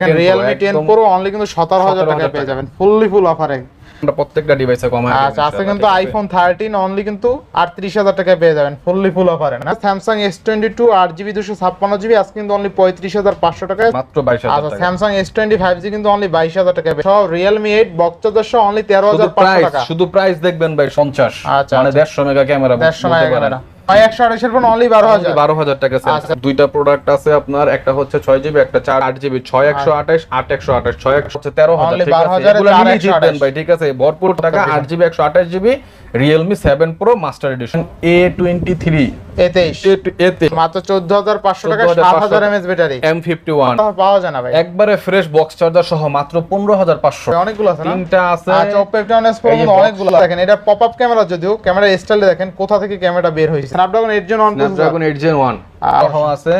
Realme ten একদম pro only কিন্তু সতেরো হাজার 17,000 টাকায় পেয়ে যাবেন। ফুললি ফুল অফারে আমরা প্রত্যেকটা ডিভাইসে কমাই আচ্ছা আছে কিন্তু আইফোন থার্টিন অনলি কিন্তু আটত্রিশ হাজার টাকায় পেয়ে যাবেন ফুললি ফুল অফারে না? স্যামসাং এস টোয়েন্টি টু আট জিবি দুশো ছাপ্পান্ন জিবি আজকে কিন্তু অনলি পঁয়ত্রিশ হাজার পাঁচশো টাকায়। মাত্র বাইশ আচ্ছা Samsung S twenty five G কিন্তু অনলি বাইশ হাজার টাকায় সব রিয়েলমি এইট চার্জার অনলি তেরো হাজার পাঁচশো টাকা। শুধু প্রাইস দেখবেন ভাই পঞ্চাশ। আচ্ছা, মানে আচ্ছা। দেড়শো মেগা ক্যামেরা দেড়শো টাকা ক্যামেরা। একশো আড়াইশের ফোন অনলি বারো হাজার। বারো হাজার টাকা আচ্ছা। দুইটা প্রোডাক্ট আছে আপনার একটা হচ্ছে ছয় জিবি একটা চার আট জিবি ছয় একশো আঠাশ আট একশো আঠাশ ছয় একশো তেরো হাজার ঠিক আছে? 12,000 এগুলো চার নিলেই একশো জিতবেন আঠাশ। ভাই ঠিক আছে? ভরপুর টাকা আট জিবি একশো আঠাশ GB Realme seven pro master edition A twenty three A তেইশ এতে মাত্র চোদ্দ হাজার পাঁচশো টাকা সাত হাজার mAh battery. M fifty one পাওয়া যায় না ভাই। একবারে ফ্রেশ বক্স চার্জার সহ মাত্র পনেরো হাজার পাঁচশো। অনেকগুলো আছে তিনটা আছে। আচ্ছা Oppo F10s Pro এই যে কিন্তু অনেকগুলো দেখেন এটা পপ আপ ক্যামেরা যদিও ক্যামেরা স্টাইলে দেখেন কোথা থেকে ক্যামেরাটা বের হয়েছে। Snapdragon 8 gen one Snapdragon eight gen one আর- আছে?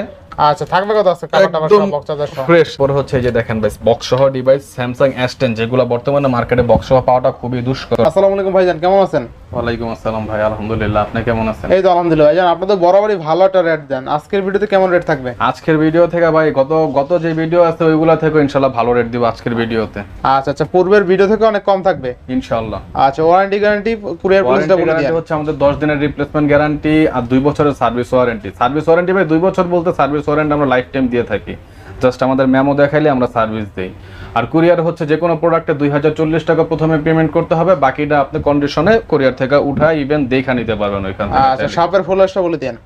আচ্ছা থাকবে কত আছে? কালার টাবার সব বক্স চার্জার সহ ফ্রেশ পরে হচ্ছে যে দেখেন ভাই বক্স সহ ডিভাইস স্যামসাং S10 যেগুলো বর্তমানে মার্কেটে বক্স সহ পাওয়াটা খুবই দুষ্কর। আসসালামু আলাইকুম ভাইজান কেমন আছেন? ওয়ালাইকুম আসসালাম ভাই আলহামদুলিল্লাহ আপনি কেমন আছেন? এই তো আলহামদুলিল্লাহ ভাইজান আপনাদের বরাবরই ভালো একটা রেট দেন। আজকের ভিডিওতে কেমন রেট থাকবে? আজকের ভিডিও থেকে ভাই গত গত যে ভিডিও আছে ওইগুলা থেকে ইনশাআল্লাহ ভালো রেট দিব আজকের ভিডিওতে আচ্ছা আচ্ছা পূর্বের ভিডিও থেকে অনেক কম থাকবে? ইনশাআল্লাহ আচ্ছা ওয়ারেন্টি গ্যারান্টি কুরিয়ার পুলিশটা বলে দিন হচ্ছে আমাদের 10 দিনের রিপ্লেসমেন্ট গ্যারান্টি আর 2 বছরের সার্ভিস ওয়ারেন্টি সার্ভিস ওয়ারেন্টি ভাই 2 বছর বলতে সার্ভিস ওয়ারেন্টি আমরা লাইফ টাইম দিয়ে থাকি। জাস্ট আমাদের মেমো দেখাইলে আমরা সার্ভিস দিই। আর কুরিয়ার হচ্ছে যে কোনো প্রোডাক্টে দুই হাজার চল্লিশ টাকা প্রথমে পেমেন্ট করতে হবে, বাকিটা আপনি কন্ডিশনে কুরিয়ার থেকে উঠায় ইভেন দেখা নিতে পারবেন ওইখান থেকে। আচ্ছা শপের ফুল বলে দিন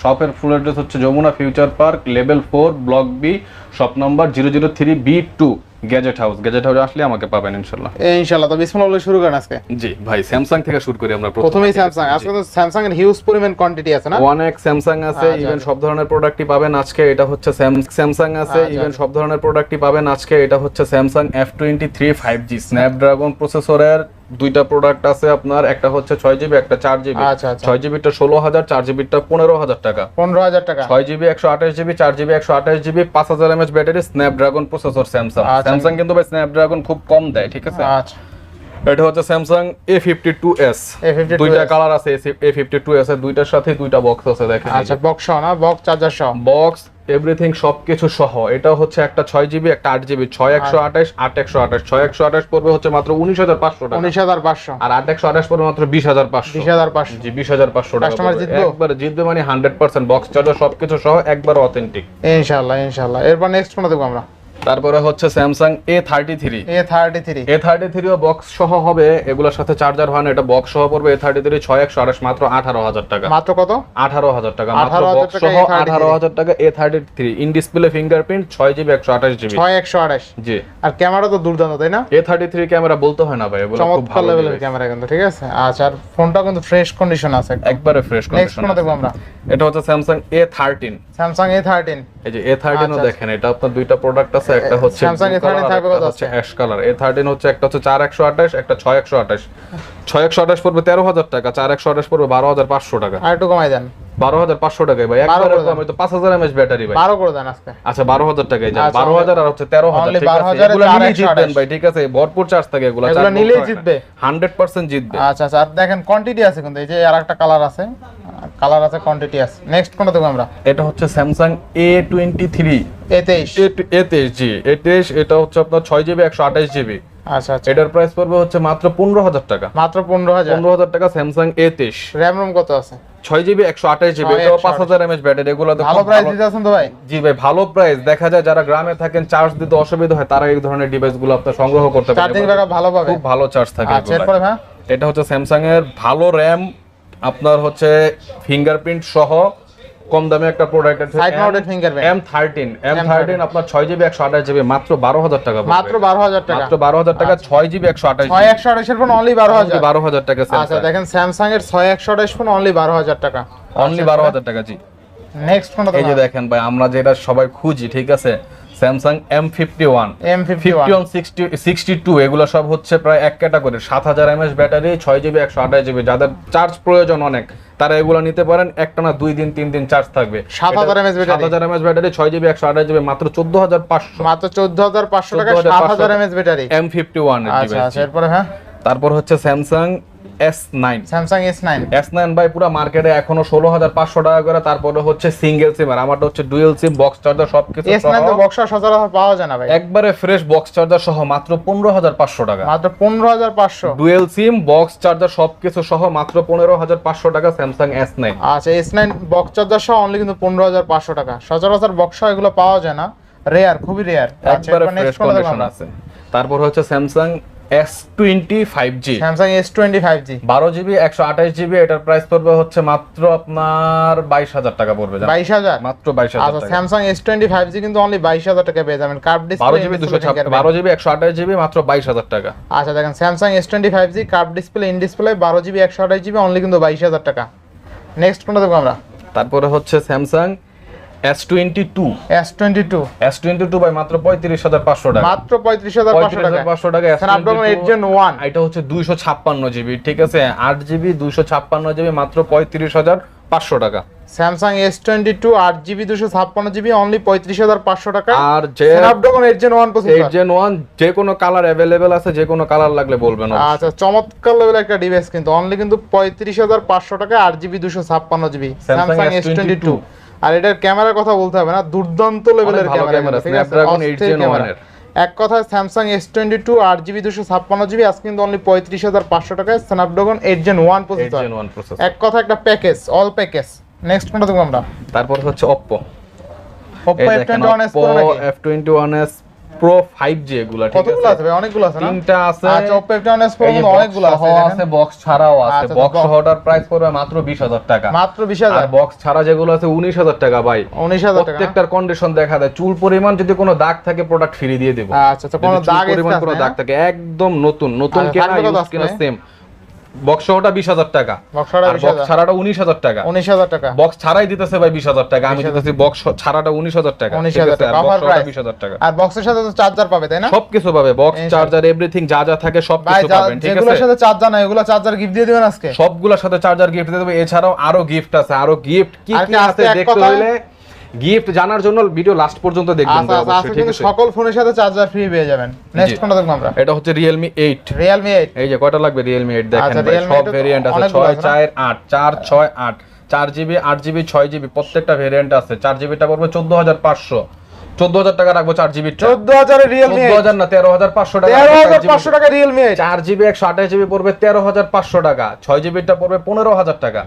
শপের ফুল অ্যাড্রেস হচ্ছে Jamuna future park level four block B shop number zero zero three B two gadget house gadget হাউসে আসলে আমাকে পাবেন ইনশাল্লাহ ইনশাল্লাহ তো বিসমিল্লাহ বলে শুরু করেন আজকে। জি ভাই স্যামসাং থেকে শুরু করি আমরা প্রথমেই স্যামসাং আজকে তো স্যামসাং এর হিউজ পরিমাণ কোয়ান্টিটি আছে না? ওয়ান এক্স স্যামসাং আছে আচ্ছা, ইভেন আচ্ছা। সব ধরনের প্রোডাক্টই পাবেন আজকে। এটা হচ্ছে স্যামসাং আছে আচ্ছা, ইভেন আচ্ছা। সব ধরনের প্রোডাক্টই পাবেন আজকে। এটা হচ্ছে Samsung F twenty three five G Snapdragon প্রসেসরের দুইটা প্রোডাক্ট আছে আপনার একটা হচ্ছে ছয় জিবি একটা চার জিবি আচ্ছা, আচ্ছা। ছয় জিবিটা ষোলো হাজার চার জিবিটা পনেরো হাজার টাকা। পনেরো হাজার টাকা। ছয় জিবি একশো আঠাশ জিবি চার জিবি একশো আঠাশ জিবি পাঁচ হাজার mAh battery Snapdragon processor Samsung. Samsung কিন্তু ভাই স্ন্যাপড্রাগন খুব কম দেয় ঠিক আছে? আচ্ছা। এটা হচ্ছে Samsung A fifty two S A52s দুইটা কালার আছে এ ফিফটি টু এস এর দুইটার সাথে দুইটা বক্স আছে দেখেন আচ্ছা বক্স সহ না? বক্স চার্জার সহ? বক্স এভরিথিং সবকিছু সহ। এটা হচ্ছে একটা ছয় জিবি একটা আট জিবি ছয় একশো আঠাশ আট একশো আঠাশ। ছয় একশো আঠাশ পড়বে হচ্ছে মাত্র উনিশ হাজার পাঁচশো টাকা। উনিশ হাজার পাঁচশো। আর আট একশো আঠাশ পড়বে মাত্র বিশ হাজার পাঁচশো। বিশ হাজার পাঁচশো। জি বিশ হাজার পাঁচশো টাকা? একবার জিতবে মানে হান্ড্রেড পার্সেন্ট বক্স চার্জার সবকিছু সহ একবার অথেন্টিক ইনশাল্লাহ ইনশাল্লাহ এরপর নেক্সট কোনটা দেখব আমরা? তারপরে হচ্ছে Samsung A thirty three A thirty three A thirty থ্রিও box সহ হবে এগুলোর সাথে চার্জার হয় না এটা বক্স সহ পড়বে এ থার্টি থ্রি ছয় একশো আঠাশ মাত্র আঠারো হাজার টাকা। মাত্র কত? আঠারো হাজার টাকা মাত্র বক্স সহ A33 আঠারো হাজার টাকা A thirty three in display fingerprint ছয় জিবি একশো আঠাশ জিবি ছয় একশো আঠাশ জি। আর ক্যামেরা তো দুর্দান্ত তাই না? এ থার্টি থ্রি ক্যামেরা বলতে হয় না ভাই এগুলো খুব ভালো লেভেলের ক্যামেরা কিন্তু ঠিক আছে? আচ্ছা আর ফোনটা কিন্তু ফ্রেশ কন্ডিশন আছে একবারে ফ্রেশ কোনটা দেখব আমরা। এটা হচ্ছে Samsung A thirteen Samsung A thirteen এই যে এ থার্টিনও আচ্ছা, দেখেন এটা আপনার দুইটা প্রোডাক্ট আছে একটা হচ্ছে স্যামসাং blue A13 থাকবে কত হচ্ছে অ্যাশ কালার এ থার্টিন হচ্ছে একটা হচ্ছে চার একশো আঠাশ একটা ছয় একশো আঠাশ। ছয় একশো আঠাশ পড়বে তেরো হাজার টাকা চার একশো আঠাশ পড়বে বারো হাজার পাঁচশো টাকা। আর একটু কমাই দেন। বারো হাজার পাঁচশো টাকায় ভাই। একবারে করে দেন। কম তো পাঁচ হাজার এমএচ ব্যাটারি ভাই। বারো করে দেন আজকে। আচ্ছা বারো হাজার টাকায় যায় আচ্ছা, বারো হাজার আর হচ্ছে তেরো হাজার only ঠিক আছে? 12,000 এগুলো নিলেই জিতবেন ভাই ঠিক আছে? ভরপুর চার্জ থাকে এগুলো এগুলো নিলেই জিতবে? হান্ড্রেড পার্সেন্ট জিতবে। আচ্ছা আচ্ছা আর দেখেন কোয়ান্টিটি আছে কিন্তু এই যে আর একটা কালার আছে কালার আছে কোয়ান্টিটি আছে। নেক্সট কোনটা দেখব আমরা? এটা হচ্ছে Samsung A twenty three A তেইশ এ তেইশ জি। এ তেইশ এটা হচ্ছে আপনার ছয় জিবি একশো আঠাশ জিবি আচ্ছা আচ্ছা। এটার প্রাইস পড়বে হচ্ছে মাত্র পনেরো হাজার টাকা। মাত্র পনেরো হাজার। পনেরো হাজার টাকা স্যামসাং এ তেইশ র্যাম রোম কত আছে? ছয় জিবি একশো আঠাশ জিবি ছয় পাঁচ হাজার এমএচ ব্যাটারি এগুলো ভালো খুব প্রাইস দিতে আছেন তো ভাই? জি ভাই ভালো প্রাইস দেখা যায় যারা গ্রামে থাকেন চার্জ দিতে অসুবিধা হয় তারা এই ধরনের ডিভাইসগুলো আপনার সংগ্রহ করতে চার্জিং পারেন ব্যাকআপ ভালো পাবে? খুব ভালো চার্জ থাকে আচ্ছা এরপরে এটা হচ্ছে স্যামসাং এর ভালো র্যাম আপনার হচ্ছে ফিঙ্গারপ্রিন্ট সহ কম দামে একটা প্রোডাক্ট আছে Side mounted fingerprint। M thirteen M thirteen আপনার 6 জিবি একশো আঠাশ জিবি মাত্র বারো হাজার টাকা মাত্র বারো হাজার টাকা। মাত্র বারো হাজার টাকা 6 জিবি একশো আঠাশ ছয় একশো আঠাশের ফোন অনলি বারো হাজার। বারো হাজার টাকা আচ্ছা দেখেন স্যামসাং এর ছয় একশো আঠাশ ফোন অনলি বারো হাজার টাকা। অনলি বারো হাজার টাকা জি। নেক্সট কোনটা এই যে দেখেন ভাই আমরা যেটা সবাই খুঁজি ঠিক আছে? Samsung M fifty one. M fifty one. Sixty sixty two এগুলো সব হচ্ছে প্রায় এক ক্যাটাগরি। সাত হাজার এমএস ব্যাটারি ছয় জিবি একশো আঠাশ জিবি। যাদের চার্জ প্রয়োজন অনেক তারা এগুলো নিতে পারেন। একটা না দুই দিন তিন দিন চার্জ থাকবে। সাত 7000 mAh সাত হাজার এমএস ব্যাটারি ছয় জিবি একশো আঠাশ জিবি মাত্র চোদ্দ হাজার পাঁচশো। মাত্র চোদ্দ হাজার পাঁচশো টাকা 14,500 সাত হাজার mAh battery. M fifty one আচ্ছা আচ্ছা এরপরে হ্যাঁ? তারপর হচ্ছে Samsung S nine Samsung S nine S nine ভাই পুরো মার্কেটে এখনও ষোলো হাজার পাঁচশো টাকা করে তারপরে হচ্ছে সিঙ্গেল সিম আর আমারটা হচ্ছে ডুয়েল সিম বক্স চার্জার সবকিছু এস নাইন তো বক্সা সচরাচর পাওয়া যায় না ভাই। একবারে ফ্রেশ বক্স চার্জার সহ মাত্র পনেরো হাজার পাঁচশো টাকা। মাত্র পনেরো হাজার পাঁচশো। ডুয়েল সিম বক্স চার্জার সবকিছু সহ মাত্র পনেরো হাজার পাঁচশো টাকা স্যামসাং এস নাইন আচ্ছা এস নাইন বক্স চার্জার সহ অনলি কিন্তু পনেরো হাজার পাঁচশো টাকা। সচরাচর বক্সা এগুলো পাওয়া যায় না। রেয়ার খুবই রেয়ার আচ্ছা একবারে ফ্রেশ কন্ডিশন আছে। তারপর হচ্ছে Samsung S twenty five G Samsung S twenty five G বারো জিবি একশো আঠাশ জিবি এটার প্রাইস পড়বে হচ্ছে মাত্র আপনার বাইশ হাজার টাকা পড়বে বাইশ হাজার? মাত্র বাইশ হাজার আচ্ছা Samsung S twenty five G কিন্তু অনলি বাইশ হাজার টাকা পেয়ে যাবেন। কার্ভ বারো জিবি দুশো বারো জিবি একশো আঠাশ জিবি মাত্র বাইশ হাজার টাকা। আচ্ছা দেখেন Samsung S twenty five G curve display in display বারো জিবি একশো আঠাশ জিবি অনলি কিন্তু বাইশ হাজার টাকা। নেক্সট কোনটা আমরা? তারপরে হচ্ছে Samsung S twenty two S twenty two S twenty two by মাত্র পঁয়ত্রিশ হাজার পাঁচশো টাকা। মাত্র পঁয়ত্রিশ হাজার পাঁচশো পঁয়ত্রিশ টাকা হাজার পাঁচশো টাকা এটা হচ্ছে দুইশো ছাপ্পান্ন জিবি ঠিক আছে? আট জিবি দুইশো ছাপ্পান্ন জিবি মাত্র পঁয়ত্রিশ হাজার পাঁচশো টাকা। স্যামসাং এস টোয়েন্টি টু আট জিবি দুশো ছাপ্পান্ন জিবি অনলি পঁয়ত্রিশ হাজার পাঁচশো টাকা আর যে Snapdragon eight gen one eight gen one যে কোনো কালার অ্যাভেলেবেল আছে যে কোনো কালার লাগলে বলবেন আচ্ছা চমৎকার লেভেল একটা ডিভাইস কিন্তু অনলি কিন্তু পঁয়ত্রিশ হাজার পাঁচশো টাকা আট জিবি দুশো ছাপ্পান্ন GB. Samsung S twenty two S22 আর এটার ক্যামেরার কথা বলতে হবে না দুর্দান্ত লেভেলের ক্যামেরা Snapdragon 8 জেন 1 এর। এক কথায় স্যামসাং এস টোয়েন্টি টু আট জিবি দুশো ছাপ্পান্ন জিবি আজ কিন্তু অনলি পঁয়ত্রিশ হাজার পাঁচশো টাকায় Snapdragon eight gen one processor এক কথা একটা প্যাকেজ অল প্যাকেজ নেক্সট কোনটা দেখব আমরা? তারপর হচ্ছে অপ্পো Oppo F21s Pro নাকি? F twenty one S pro 5G এগুলা ঠিক কতগুলো আছে? আছে ভাই? অনেকগুলো আছে না? তিনটা আছে। আচ্ছা Oppo F21s Pro অনেকগুলো আছে আছে বক্স ছাড়াও আছে। আচ্ছা, বক্স সহটার প্রাইস পড়বে মাত্র বিশ হাজার টাকা। মাত্র 20000 আর বক্স ছাড়া যেগুলো আছে উনিশ হাজার টাকা ভাই। উনিশ হাজার টাকা প্রত্যেকটার কন্ডিশন দেখা দেয়। চুল পরিমাণ যদি কোনো দাগ থাকে প্রোডাক্ট ফ্রি দিয়ে দেবো। আচ্ছা আচ্ছা কোনো দাগ পরিমাণ কোনো দাগ থাকে একদম নতুন নতুন আচ্ছা, কেনা ইউজ কিনা সেম বক্স সহটা বিশ হাজার টাকা। Box সহটা আর 20,000 বক্স ছাড়াটা উনিশ হাজার টাকা। উনিশ হাজার টাকা। বক্স ছাড়াই দিতেছে ভাই বিশ হাজার টাকা। আমি দিতেছি বক্স ছাড়াটা উনিশ হাজার টাকা। 19,000 টাকা, বিশ হাজার টাকা। আর বক্সের সাথে তো চার্জার পাবে তাই না? সবকিছু পাবে। বক্স চার্জার এভরিথিং যা যা থাকে পাবেন। ঠিক আছে? সাথে চার্জার ওগুলো চার্জার গিফট দিয়ে দিবেন আজকে? সবগুলোর সাথে চার্জার গিফট দিয়ে দেবে। এছাড়াও আরও গিফট আছে। আরও গিফট কি কি কি আছে দেখতে হলে গিফট জানার জন্য ভিডিও লাস্ট পর্যন্ত দেখবেন আচ্ছা আচ্ছা আজকে ঠিক আছে? সকল ফোনের সাথে চার্জার ফ্রি পেয়ে যাবেন। নেক্সট জি। কোনটা দেখব আমরা। এটা হচ্ছে Realme 8 Realme 8 এই যে কয়টা লাগবে Realme 8 দেখেন আচ্ছা, সব ভেরিয়েন্ট আছে 6 4 8 4 6 8 4 জিবি 8 জিবি 6 জিবি প্রত্যেকটা ভেরিয়েন্ট আছে। 4 জিবিটা পড়বে 14500 14000 টাকা রাখব 4 জিবি 14000 এর Realme 8 14000 না 13500 টাকা। 13500 টাকা Realme 8 4 জিবি 128 জিবি পড়বে 13500 টাকা। 6 জিবিটা পড়বে 15000 টাকা।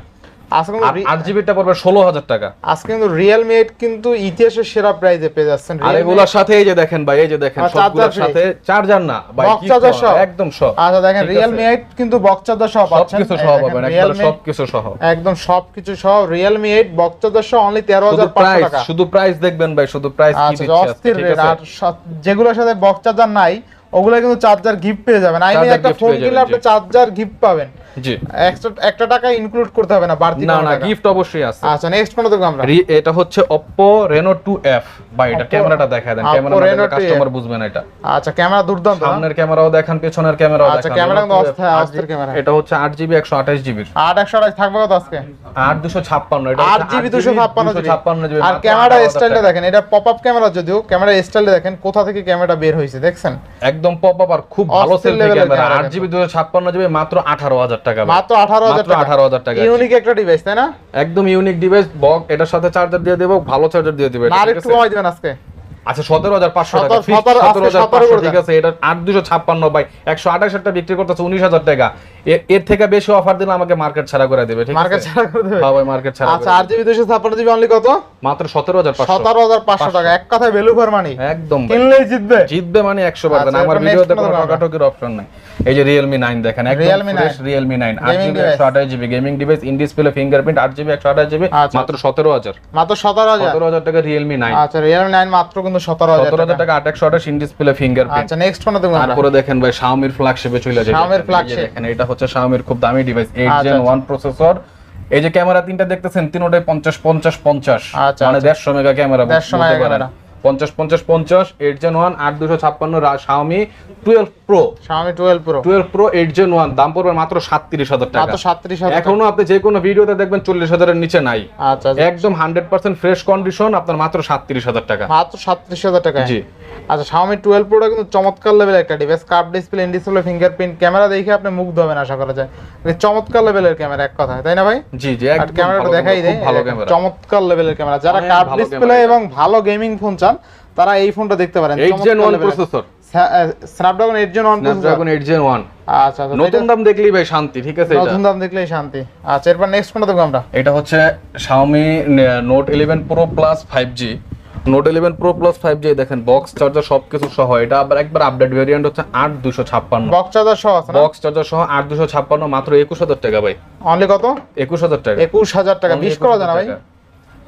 আজকে কিন্তু আর রি- 8 জিবিটা পড়বে 16000 টাকা। আজকে কিন্তু Realme 8 কিন্তু ইতিহাসের সেরা প্রাইজে পেয়ে যাচ্ছেন আর এগুলোর সাথে এই যে দেখেন ভাই এই যে দেখেন সবগুলোর সাথে চার্জার না ভাই Box কি charger কর, সহ? একদম সব আচ্ছা দেখেন ঠিক আছে? Realme 8 কিন্তু বক্স চার্জার সহ পাচ্ছেন। সবকিছু সহ পাবেন একদম সবকিছু সহ। একদম সবকিছু সহ Realme 8 বক্স চার্জার সহ অনলি শুধু 13500 প্রাইস টাকা। শুধু প্রাইস দেখবেন ভাই শুধু প্রাইস কি আচ্ছা দিচ্ছে যেগুলোর সাথে বক্স চার্জার নাই ওগুলো কিন্তু চার্জার গিফট পেয়ে যাবেন। আই মিন একটা ফোন কিনলে আপনি চার্জার গিফট পাবেন। জি। এক্সট্রা একটা টাকা ইনক্লুড করতে হবে না বাড়তি না না গিফট অবশ্যই আছে। আচ্ছা নেক্সট কোনটা দেখব আমরা। এটা হচ্ছে Oppo Reno 2F ভাই এটা ক্যামেরাটা দেখায় দেন। ক্যামেরা Reno 2F কাস্টমার বুঝবেন এটা। আচ্ছা ক্যামেরা দুর্দান্ত সামনের ক্যামেরাও দেখান পেছনের ক্যামেরাও দেখান। আচ্ছা, ক্যামেরা কিন্তু 2F অস্থির- ক্যামেরা। এটা হচ্ছে 8 জিবি 128 জিবি আট একশো আঠাশ থাকবে কত আজকে? 8256 এটা আট জিবি দুশো ছাপ্পান্ন জিবি 256 জিবি আর ক্যামেরা 18,000 স্টাইলটা দেখেন এটা পপ আপ ক্যামেরা যদিও ক্যামেরা স্টাইলটা দেখেন কোথা থেকে ক্যামেরাটা বের হয়েছে দেখছেন? একদম পপ আপ আর খুব ভালো selfie camera camera 8 GB 256 GB মাত্র 18000 টাকা মাত্র 18000 টাকা। 18,000 টাকা। ইউনিক একটা ডিভাইস তাই না? একদম ইউনিক ডিভাইস বক এটার সাথে চার্জার দিয়ে দেব ভালো চার্জার দিয়ে দিবে এটা আর একটু কমাই দিবেন আজকে। আচ্ছা সতেরো হাজার পাঁচশো টাকা। সতেরো- fixed সতেরো- 17,500 সতেরো ঠিক আছে এটা আট দুশো ছাপ্পান্ন বাই একশো আঠাশ টা বিক্রি করতেছে উনিশ হাজার টাকা। এর থেকে বেশি অফার দিলে আমাকে মার্কেট ছাড়া করে দেবে ঠিক মার্কেট ছাড়া করে দেবে? হ্যাঁ ভাই মার্কেট ছাড়া আচ্ছা জিবি অনলি কত? মাত্র সতেরো হাজার পাঁচশো। সতেরো হাজার পাঁচশো টাকা। এক কথায় ভ্যালু ফর মানি একদম কিনলেই জিতবে। জিতবে মানে একশো বার। আচ্ছা, আমার ভিডিওতে কোনো অপশন নাই। এই যে রিয়েলমি নাইন দেখেন একদম Realme 9 রিয়েলমি নাইন আট জিবি device। একশো আঠাশ GB gaming device in display fingerprint আট জিবি একশো আঠাশ জিবি। মাত্র সতেরো হাজার। মাত্র সতেরো হাজার? সতেরো হাজার টাকা রিয়েলমি নাইন আচ্ছা রিয়েলমি নাইন মাত্র কিন্তু সতেরো হাজার সতেরো হাজার টাকা টাকা আট একশো আঠাশ ইন ডিসপ্লে ফিঙ্গারপ্রিন্ট আচ্ছা নেক্সট কোনটা তারপরে দেখেন ভাই Xiaomi ফ্ল্যাগশিপে চলে যায় Xiaomi দেখেন, যে দেখেন এটা হচ্ছে শাওমির খুব দামি ডিভাইস 8 আচ্ছা, জেন ওয়ান 1 প্রসেসর এই যে ক্যামেরা তিনটা দেখতেছেন তিনোটাই 50 50 50 আচ্ছা, মানে দেড়শো 150 মেগা ক্যামেরা 150 মেগা ক্যামেরা। পঞ্চাশ পঞ্চাশ পঞ্চাশ এইট জেন ওয়ান আট দুশো ছাপ্পান্ন Xiaomi twelve pro Xiaomi 12 Pro twelve pro eight gen one দাম পড়বে মাত্র সাতত্রিশ হাজার টাকা। মাত্র 37000 এখনও আপনি যে কোনো ভিডিওতে দেখবেন চল্লিশ হাজারের নিচে নাই। আচ্ছা আচ্ছা। একদম হান্ড্রেড পার্সেন্ট ফ্রেশ কন্ডিশন আপনার মাত্র সাতত্রিশ হাজার টাকা। মাত্র 37000 টাকা। জি। আচ্ছা Xiaomi 12 Pro টা কিন্তু চমৎকার লেভেলের একটা device curve display in display fingerprint camera দেখে আপনি মুগ্ধ হবেন আশা করা যায়। মানে চমৎকার লেভেলের ক্যামেরা এক কথা তাই না ভাই? জি জি ক্যামেরাটা দেখাই দেয় ভালো ক্যামেরা চমৎকার লেভেলের ক্যামেরা যারা কার্ভ ডিসপ্লে এবং ভালো গেমিং ফোন চান তারা এই ফোনটা দেখতে পারেন। Eight gen one processor Snapdragon 8 gen 1 Snapdragon eight gen one আচ্ছা আচ্ছা নতুন দাম দেখলেই ভাই শান্তি ঠিক আছে এটা? নতুন দাম দেখলেই শান্তি। আচ্ছা এরপর নেক্সট কোনটা দেখব আমরা। এটা হচ্ছে Xiaomi note eleven pro plus five G note eleven pro plus five G দেখেন বক্স চার্জার সবকিছু সহ। এটা আবার একবার আপডেট ভেরিয়েন্ট হচ্ছে আট দুশো ছাপ্পান্ন। বক্স চার্জার সহ বক্স চার্জার সহ আট দুশো ছাপ্পান্ন মাত্র একুশ হাজার টাকা ভাই। অনলি কত? একুশ হাজার টাকা। একুশ হাজার টাকা। বিশ করা যায় না ভাই।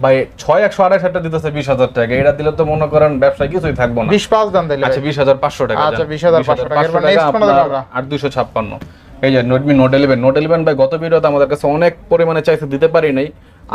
ভাই ছয় একশো আড়াইশ হাজার দিতেছে বিশ হাজার টাকা। এটা দিলে তো মনে করেন কিছুই থাকব না। বিশ পাঁচ দাম দিলে আচ্ছা বিশ হাজার পাঁচশো টাকা আচ্ছা, বিশ হাজার পাঁচশো টাকা। 20,500 এরপর next কোনটা আপনার দেখব আমরা? আট দুশো ছাপ্পান্ন। এই যে নোটমি নোট ইলেভেন নোট ইলেভেন ভাই গত ভিডিওতে আমাদের কাছে অনেক পরিমাণে চাইছে দিতে পারি নাই।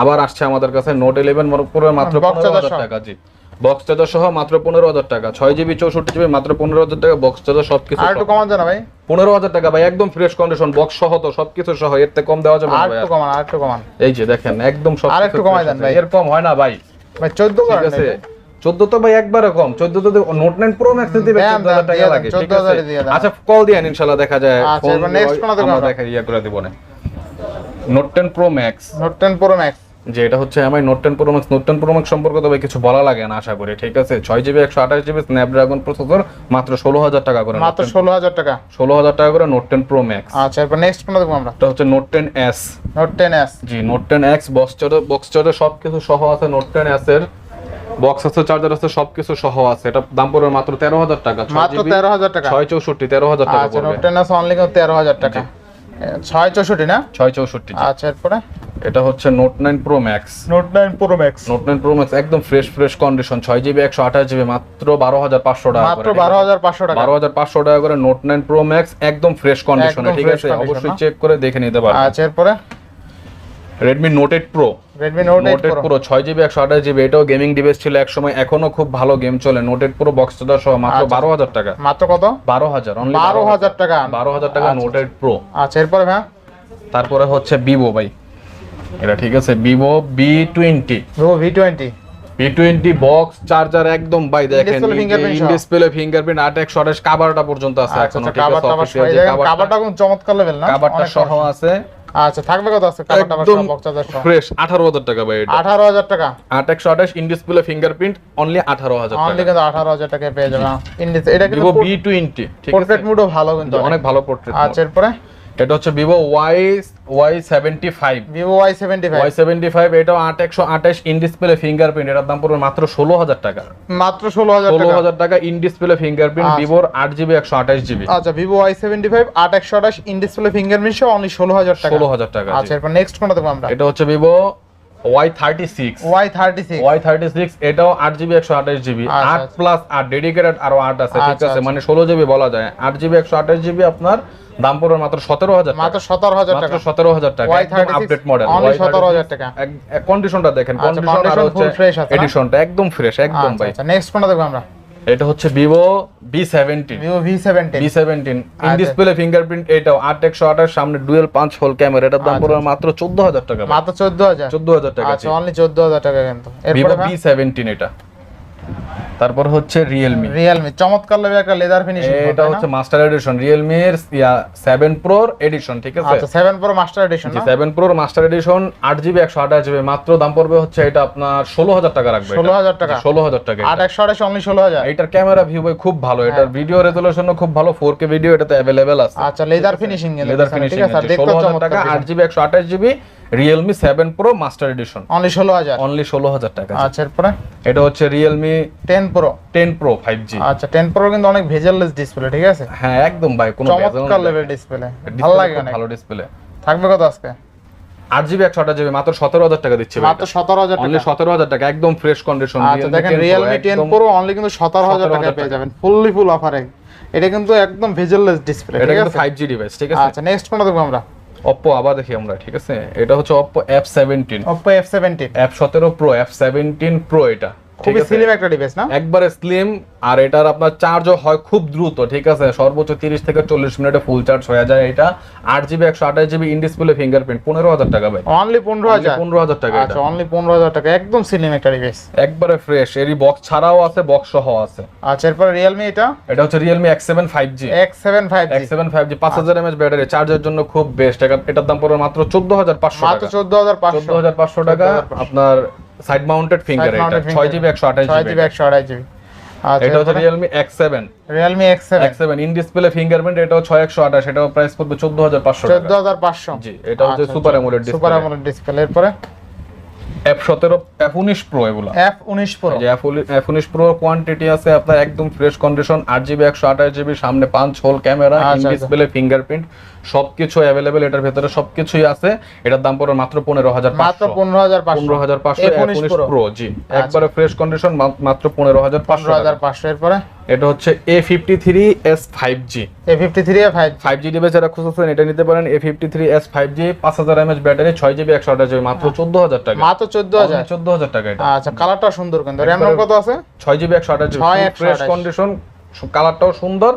আবার আসছে আমাদের কাছে নোট ইলেভেন পুরো মাত্র পনেরো হাজার টাকা জি। বক্স চার্জার সহ মাত্র পনেরো হাজার টাকা। ছয় জিবি চৌষট্টি জিবি মাত্র পনেরো হাজার টাকা বক্স চার্জার সবকিছু আর একটু কমান জানা ভাই। পনেরো হাজার টাকা ভাই একদম ফ্রেশ কন্ডিশন বক্স সহ তো সবকিছু সহ এর থেকে কম দেওয়া যাবে আর একটু কমান আর একটু কমান। এই যে দেখেন একদম সব আর একটু কমায় দেন ভাই। এর কম হয় না ভাই। ভাই চোদ্দ ঠিক আছে? চোদ্দ তো ভাই একবারে কম। চোদ্দ তো নোট নাইন প্রো ম্যাক্স দিবে চোদ্দ হাজার টাকা লাগে ঠিক আছে? আচ্ছা কল দিয়ে ইনশাল্লাহ দেখা যায়। আচ্ছা? দেখা ইয়া করে দিব। না note ten pro max note ten pro max যে এটা হচ্ছে আমার note ten pro max note ten pro max সম্পর্কে তবে কিছু বলা লাগে না আশা করি ঠিক আছে? ছয় জিবি একশো আঠাশ জিবি স্ন্যাপড্রাগন প্রসেসর মাত্র ষোলো হাজার টাকা করে মাত্র ষোলো হাজার টাকা? ষোলো হাজার টাকা করে নোট টেন প্রো ম্যাক্স আচ্ছা এরপর নেক্সট কোনটা দেখব আমরা? এটা হচ্ছে note ten S note ten S G note ten X box charger box charger সব কিছু সহ আছে নোট টেন এস এর। বক্স আছে চার্জার আছে সবকিছু সহ আছে। এটা দাম পড়বে মাত্র তেরো হাজার টাকা। মাত্র তেরো হাজার টাকা? ছয় চৌষট্টি তেরো হাজার টাকা নোট টেন এস অনলি তেরো হাজার টাকা। ছয় চৌষট্টি না? ছয় চৌষট্টি আচ্ছা এরপরে? এটা হচ্ছে note nine pro max note nine pro max note nine pro max একদম ফ্রেশ ফ্রেশ কন্ডিশন ছয় জিবি একশো আঠাশ জিবি মাত্র বারো হাজার পাঁচশো টাকা মাত্র বারো হাজার পাঁচশো টাকা। বারো হাজার পাঁচশো টাকা করে নোট নাইন প্রো ম্যাক্স একদম ফ্রেশ কন্ডিশনে ঠিক আছে? অবশ্যই চেক করে দেখে নিতে পারবেন। আচ্ছা এরপরে? রেডমি নোট এইট প্রো একশো আঠাশ জিবি এটাও গেমিং ডিভাইস ছিল এখনও খুব ভালো গেম চলে। Note eight pro box charger সহ মাত্র আচ্ছা। বারো হাজার টাকা। মাত্র কত? বারো হাজার অনলি বারো হাজার টাকা। বারো হাজার টাকা আচ্ছা। নোট এইট প্রো আচ্ছা এরপরে ভাই তারপরে হচ্ছে ভিভো ভাই। এটা ঠিক আছে টোয়েন্টি বি বক্স চার্জার একদম ভাই দেখেন। ডিসপ্লে ফিঙ্গারপ্রিন্ট আট একশো আঠাশ কাভারটা পর্যন্ত আছে আচ্ছা এখনও আচ্ছা ঠিক আছে কাভারটা চমৎকার লেভেল না কাভারটা সহ আছে। আচ্ছা থাকবে কত আছে একদম ফ্রেশ আঠারো হাজার টাকা ভাই এটা। আঠারো হাজার টাকা? আট একশো আঠাশ ইন ডিসপ্লে ফিঙ্গারপ্রিন্ট অনলি আঠারো হাজার অনলি কিন্তু আঠারো হাজার টাকায় পেয়ে যাবে ইন্ডিস এটা কিন্তু বি টোয়েন্টি ঠিক আছে? পোর্ট্রেট মুডও ভালো কিন্তু অনেক ভালো পোর্ট্রেট আচ্ছা এরপরে? এটা হচ্ছে Vivo Y Y seventy five Vivo Y seventy five Y seventy five এটাও আট একশো আঠাশ ইন ডিসপ্লে ফিঙ্গারপ্রিন্ট এটার দাম পড়বে মাত্র ষোলো হাজার টাকা। মাত্র ষোলো হাজার ষোলো হাজার টাকা ইন ডিসপ্লে ফিঙ্গারপ্রিন্ট। ভিভোর আট জিবি একশো আঠাশ জিবি আচ্ছা ভিভো ওয়াই সেভেন্টি ফাইভ আট একশো আঠাশ ইন ডিসপ্লে ফিঙ্গারপ্রিন্ট সহ অনলি ষোলো হাজার টাকা। ষোলো হাজার টাকা আচ্ছা এরপর নেক্সট কোনটা দেখব আমরা? এটা হচ্ছে Vivo Y thirty six Y thirty six Y thirty six এটাও আট জিবি একশো আঠাশ জিবি। আচ্ছা, আট আচ্ছা। প্লাস আট ডেডিকেটেড আরও 8 আছে ঠিক আচ্ছা, আছে? আচ্ছা। মানে ষোলো জিবি বলা যায়। আট জিবি একশো আঠাশ জিবি আপনার দাম পড়বে মাত্র সতেরো হাজার মাত্র সতেরো হাজার মাত্র টাকা। সতেরো হাজার টাকা ওয়াই একদম আপডেট মডেল অনলি সতেরো হাজার টাকা। কন্ডিশনটা দেখেন আচ্ছা, কন্ডিশন আর হচ্ছে এডিশনটা একদম ফ্রেশ একদম আচ্ছা ভাই। আচ্ছা নেক্সট কোনটা দেখব আমরা? এটা হচ্ছে Vivo V seventeen Vivo V seventy V seventeen in. Display fingerprint এটাও আট একশো আঠাশ সামনে ডুয়েল পাঁচ হোল ক্যামেরা এটার দাম আচ্ছা। পড়বে মাত্র চোদ্দ হাজার টাকা মাত্র চোদ্দ হাজার? চোদ্দ হাজার টাকা আচ্ছা অনলি চোদ্দ হাজার টাকা কিন্তু ভিভো এরপরে বি সেভেন্টিন এটা। তারপর হচ্ছে Realme Realme চমৎকার লাগে একটা লেদার ফিনিশিং এটা হচ্ছে মাস্টার এডিশন Realme এর 7 প্রো এডিশন ঠিক আছে? আচ্ছা 7 Pro মাস্টার এডিশন না? 7 pro master addition 8GB 128GB মাত্র দাম পড়বে হচ্ছে এটা আপনার 16000 টাকা রাখবে 16000 টাকা। 16000 টাকা 8128 অনলি 16000 এটার ক্যামেরা ভিউ ভাই খুব ভালো এটার ভিডিও রেজোলিউশনও খুব ভালো 4K ভিডিও এটাতে अवेलेबल আছে। আচ্ছা লেদার ফিনিশিং লেদার ফিনিশিং ঠিক আছে স্যার 16000 চমৎকার 8GB 128GB Realme seven pro master edition only ষোলো হাজার অনলি ষোলো হাজার টাকা। আচ্ছা এরপরে? এটা হচ্ছে Realme ten pro ten pro five G আচ্ছা টেন প্রো কিন্তু অনেক ভেজারলেস ডিসপ্লে ঠিক আছে? হ্যাঁ একদম ভাই কোনো চমৎকার লেভেল ডিসপ্লে ভালো লাগে ভালো ডিসপ্লে থাকবে কত আজকে? আট জিবি একশো আঠাশ জিবি মাত্র সতেরো হাজার টাকা দিচ্ছে মাত্র সতেরো হাজার টাকা। সতেরো হাজার টাকা একদম ফ্রেশ কন্ডিশন আচ্ছা দেখেন রিয়েলমি টেন প্রো অনলি কিন্তু সতেরো হাজার 17,000 টাকায় পেয়ে যাবেন ফুললি ফুল অফারে এটা কিন্তু একদম ভেজারলেস ডিসপ্লে এটা কিন্তু ফাইভ জি ডিভাইস ঠিক আছে? আচ্ছা নেক্সট কোনটা দেখব আমরা? অপ্পো আবার দেখি আমরা ঠিক আছে? এটা হচ্ছে Oppo F seventeen Oppo F17 F সতেরো প্রো এফ সেভেন্টিন প্রো এটা। খুবই? স্লিম একটা ডিভাইস না? একবারে স্লিম আর এটার আপনার চার্জও হয় খুব দ্রুত ঠিক আছে? সর্বোচ্চ তিরিশ থেকে চল্লিশ মিনিটে ফুল চার্জ হয়ে যায় এটা। আট জিবি একশো আঠাশ জিবি ইন ডিসপ্লে ফিঙ্গারপ্রিন্ট পনেরো হাজার টাকা ভাই। অনলি পনেরো হাজার? পনেরো হাজার টাকা এটা। আচ্ছা অনলি পনেরো হাজার টাকা একদম স্লিম একটা ডিভাইস একবারে ফ্রেশ এরই বক্স ছাড়াও আছে বক্স সহ আছে। আচ্ছা এরপর রিয়েলমি এটা? এটা হচ্ছে seven five X seven five G পাঁচ হাজার এমএচ ব্যাটারি চার্জের জন্য খুব বেস্ট এটার দাম পড়বে মাত্র চোদ্দ হাজার পাঁচশো মাত্র টাকা। চোদ্দ হাজার পাঁচশো। টাকা আপনার সাইড মাউন্টেড ফিঙ্গার এটা mounted ছয় finger। জিবি একশো আঠাশ ছয় জিবি জিবি। একশো আড়াই জিবি। আচ্ছা এটা হচ্ছে seven Realme X seven seven in display fingerprint এটাও ছয় একশো আঠাশ এটাও প্রাইস পড়বে চোদ্দ হাজার পাঁচশো চোদ্দ টাকা হাজার পাঁচশো। জি এটা হচ্ছে super AMOLED super display AMOLED display এরপরে? এফ সতেরো এফ উনিশ প্রো এগুলো। এফ উনিশ প্রো যে এফ উনিশ প্রো কোয়ান্টিটি আছে আপনার একদম ফ্রেশ কন্ডিশন আট জিবি একশো আঠাশ জিবি সামনে পাঁচ hole camera in. Display fingerprint সবকিছু অ্যাভেলেবেল এটার ভেতরে সবকিছুই আছে। এটার দাম পড়বে মাত্র পনেরো হাজার মাত্র পনেরো হাজার পনেরো হাজার পাঁচশো উনিশ প্রো প্রো জি। একবারে ফ্রেশ কন্ডিশন মাত্র পনেরো হাজার পাঁচশো হাজার পাঁচশো এরপরে? এটা হচ্ছে A fifty three S five G A fifty three five five G device যারা খুঁজছেন এটা নিতে পারেন A fifty three S five G পাঁচ হাজার এমএচ ব্যাটারি ছয় জিবি একশো আঠাশ জিবি মাত্র চোদ্দ হাজার টাকা। মাত্র চোদ্দ হাজার। চোদ্দ হাজার টাকা এটা। আচ্ছা কালারটা সুন্দর কিন্তু। র্যাম কত আছে? ছয় জিবি একশো আঠাশ জিবি ফ্রেশ কন্ডিশন কালারটাও সুন্দর।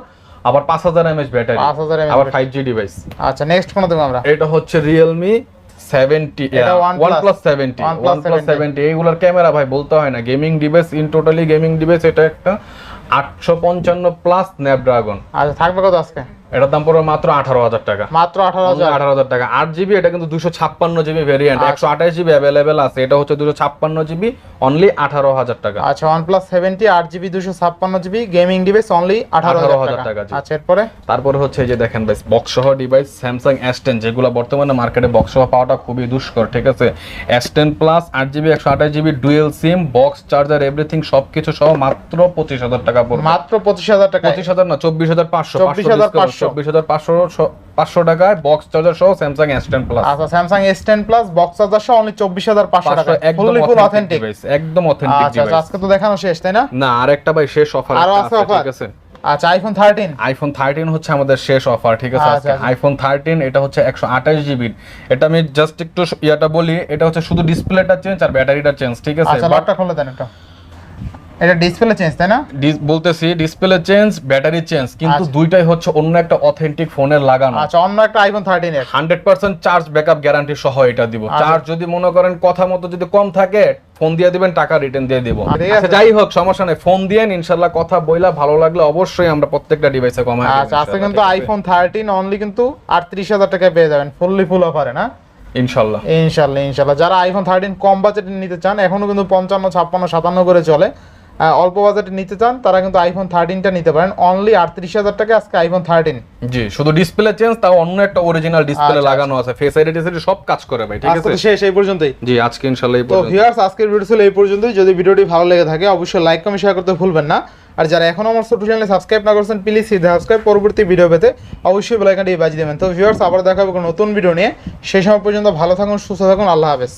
আবার পাঁচ হাজার ব্যাটারি। 5000 mAh আবার ফাইভ জি ডিভাইস আচ্ছা নেক্সট কোন দেব আমরা? এটা হচ্ছে Realme 70 এটা one OnePlus। Plus seventy OnePlus one plus 70 এইগুলোর ক্যামেরা ভাই বলতে হয় না। Gaming device in totally gaming device এটা একটা আটশো পঞ্চান্ন প্লাস স্ন্যাপড্রাগন আচ্ছা থাকবে কত আজকে? এটার দাম পড়বে মাত্র আঠারো হাজার টাকা। মাত্র আঠারো হাজার। আঠারো হাজার টাকা। আট জিবি এটা কিন্তু দুশো ছাপ্পান্ন জিবি ভেরিয়েন্ট আচ্ছা। একশো আঠাশ জিবি অ্যাভেলেবেল আছে। এটা হচ্ছে দুশো ছাপ্পান্ন জিবি অনলি আঠারো হাজার টাকা। আচ্ছা ওয়ান প্লাস সেভেন্টি আট জিবি দুশো ছাপ্পান্ন জিবি গেমিং ডিভাইস অনলি আঠারো হাজার টাকা, আচ্ছা এরপরে? তারপরে হচ্ছে যে দেখেন ভাই বক্স সহ ডিভাইস স্যামসাং এস টেন যেগুলো বর্তমানে মার্কেটে বক্স সহ পাওয়াটা খুবই দুষ্কর ঠিক আছে? এস টেন প্লাস আট জিবি একশো আঠাশ GB dual SIM box charger everything সবকিছু সহ মাত্র পঁচিশ হাজার টাকা পড়বে। মাত্র পঁচিশ হাজার টাকা পঁচিশ হাজার না চব্বিশ হাজার পাঁচশো 24,500 চব্বিশ হাজার পাঁচশো পাঁচশো টাকায় বক্স চার্জার সহ স্যামসাং এস টেন প্লাস আচ্ছা Samsung S ten plus box charger সহ অনলি চব্বিশ হাজার পাঁচশো টাকা ফুললি ফুল অথেন্টিক অথেন্টিক একদম অথেন্টিক আচ্ছা আচ্ছা, আজকে তো দেখানো শেষ তাই না? না আরেকটা ভাই শেষ অফার আরও আছে offer? ঠিক আছে? আচ্ছা আইফোন থার্টিন আইফোন থার্টিন হচ্ছে আমাদের শেষ অফার ঠিক আছে আচ্ছা, আজকে। আচ্ছা। আইফোন থার্টিন এটা হচ্ছে একশো আঠাশ জিবির এটা আমি জাস্ট একটু ইয়াটা বলি এটা হচ্ছে শুধু ডিসপ্লেটা চেঞ্জ আর ব্যাটারিটা চেঞ্জ ঠিক আছে? আচ্ছা লকটা খুলে দেন একটু। এটা ডিসপ্লে চেঞ্জ তাই না? বলতেছি ডিসপ্লে চেঞ্জ ব্যাটারি চেঞ্জ কিন্তু আচ্ছা। দুইটাই হচ্ছে অন্য একটা অথেন্টিক ফোনের লাগানো। আচ্ছা অন্য একটা আইফোন থার্টিন এর। Hundred percent charge backup guarantee সহ এটা দিব। আচ্ছা। চার্জ যদি মনে করেন কথা মতো যদি কম থাকে ফোন দিয়ে দিবেন টাকা রিটার্ন দিয়ে দিব। আচ্ছা যাই হোক সমস্যা নেই। ফোন দিয়ে ইনশাল্লাহ কথা বইলা ভালো লাগলে অবশ্যই আমরা প্রত্যেকটা ডিভাইসে কমাই আচ্ছা আজকে কিন্তু আইফোন থার্টিন অনলি কিন্তু আটত্রিশ হাজার টাকায় পেয়ে যাবেন ফুললি ফুল অফারে না? ইনশাল্লাহ। ইনশাল্লাহ ইনশাল্লাহ। যারা আইফোন থার্টিন কম বাজেটে নিতে চান এখনও কিন্তু পঞ্চান্ন ছাপ্পান্ন সাতান্ন করে চলে। অল্প বাজেটে নিতে চান তারা কিন্তু আইফোন থার্টিনটা নিতে পারেন। অনলি আটত্রিশ হাজার টাকা আজকে আইফোন থার্টিন জি শুধু ডিসপ্লে চেঞ্জ তাও অন্য একটা অরিজিনাল ডিসপ্লে আচ্ছা, লাগানো আছে। ফেস আইডেন্টিটি সব কাজ করে ভাই ঠিক আছে? শেষ এই পর্যন্তই। জি আজকে ইনশাল্লাহ এই পর্যন্ত তো ভিউয়ার্স আজকের ভিডিও ছিল এই পর্যন্তই। যদি ভিডিওটি ভালো লেগে থাকে অবশ্যই লাইক কমেন্ট শেয়ার করতে ভুলবেন না। আর যারা এখনও আমার ছোট চ্যানেলে সাবস্ক্রাইব না করছেন প্লিজ সাবস্ক্রাইব পরবর্তী ভিডিও পেতে অবশ্যই বেলাইকানটি বাজিয়ে দেবেন। তো ভিউয়ার্স আবার দেখা হবে নতুন ভিডিও নিয়ে। সেই সময় পর্যন্ত ভালো থাকুন সুস্থ থাকুন। আল্লাহ হাফেজ।